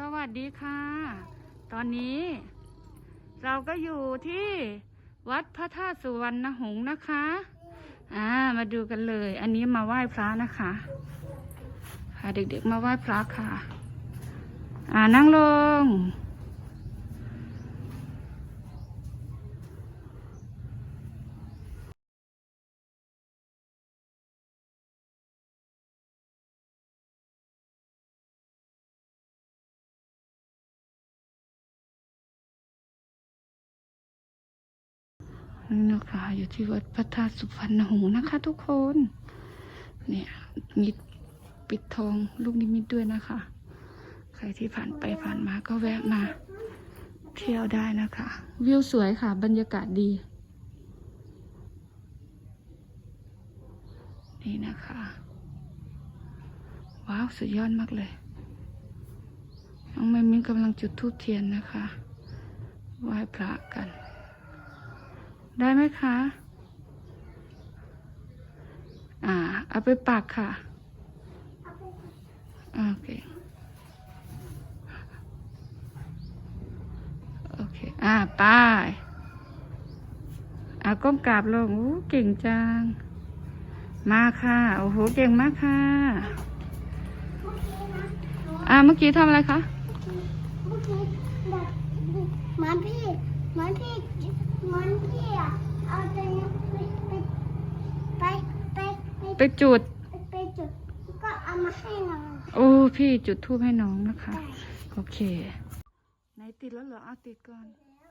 สวัสดีค่ะ ตอนนี้ เราก็อยู่ที่วัดพระธาตุสุวรรณหงษ์นะคะ อ่า มาดูกันเลย อันนี้มาไหว้พระนะคะพาเด็กๆมาไหว้พระค่ะ อ่านั่งลง นี่นะคะ อยู่ที่วัดพระธาตุสุพรรณหงส์นะคะ ทุกคน เนี่ยมีปิดทองลูกนิมิตด้วยนะคะ ใครที่ผ่านไปผ่านมาก็แวะมาเที่ยวได้นะคะ วิวสวยค่ะ บรรยากาศดี นี่นะคะ ว้าว สุดยอดมากเลยน้องแมมิ้นกำลังจุดธูปเทียนนะคะ ไหว้พระกัน ได้ไหมคะ อ่า เอาไปปักค่ะ โอเค โอเค อ่าไป้ายอ่าก้มกราบลงอู้เก่งจัง มาค่ะ โอ้โห เก่งมากค่ะ อ่า เมื่อกี้ทำอะไรคะ เมื่อกี้แบบมันพี่ มันพี่มันพี่อะเอาตัวนี้ไปไปไปไปไปจุด ไปจุดก็เอามาให้น้องโอ้พี่จุดทูบให้น้องนะคะได้โอเค ไหนติดแล้วเหรอเอาติดก่อน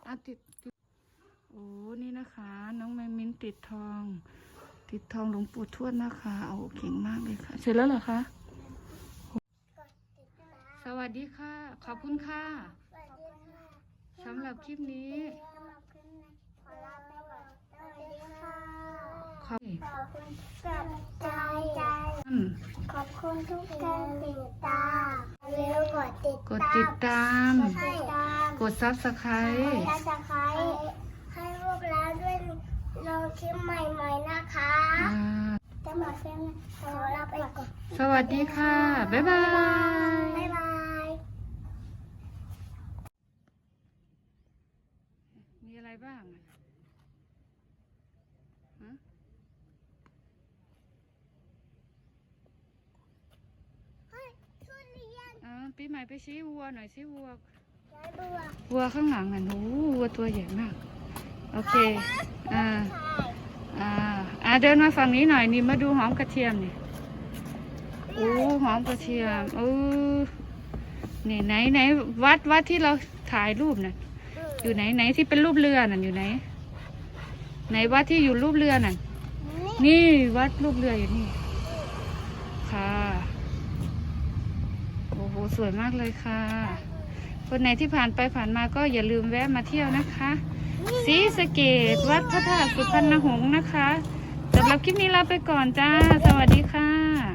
เอาติดติดโอ้นี่นะคะ น้องแมมิ้นติดทอง ติดทองหลวงปู่ทวดนะคะโอ้เก่งมากเลยค่ะ เสร็จแล้วเหรอคะสวัสดีค่ะ ขอบคุณค่ะสวัสดีค่ะ สำหรับคลิปนี้สำหรับคลิปนี้ ขอลาไปก่อนสวัสดีค่ะ ขอบขอบคุณกับใจใจคุณขอบคุณทุกการติดตามอย่าลืมกดติดกดติดตาม กดติดตามกดซับสไครให้ต์เราจะใครให้พวกเราด้วยลงคลิปใหม่ๆนะคะอ่าจะหมดเพียงขอลาไปก่อนสวัสดีค่ะ บ๊ายบาย บ๊ายบาย มีอะไรบ้างอะฮะ เฮ้ยทุเรียน อ่า ปีใหม่ไปชี้วัวหน่อยชี้วัวยายบัววัวข้างหลังอะโอ้โหวัวตัวใหญ่มาก โอเค อ่า อ่า อ่าเดินมาฝั่งนี้หน่อยนี่มาดูหอมกระเทียมนี่โอ้หอมกระเทียมเออนี่ไหนไหนวัดวัดที่เราถ่ายรูปน่ะ อยู่ไหนไหนที่เป็นรูปเรือน่ะอยู่ไหน ไหนวัดที่อยู่รูปเรือน่ะนี่นี่วัดรูปเรืออยู่นี่ ค่ะโอ้โห สวยมากเลยค่ะ คนไหนที่ผ่านไปผ่านมาก็อย่าลืมแวะมาเที่ยวนะคะสีสเกตวัดพระธาตุสุพรรณหงษ์นะคะสำหรับคลิปนี้ลาไปก่อนจ้า สวัสดีค่ะ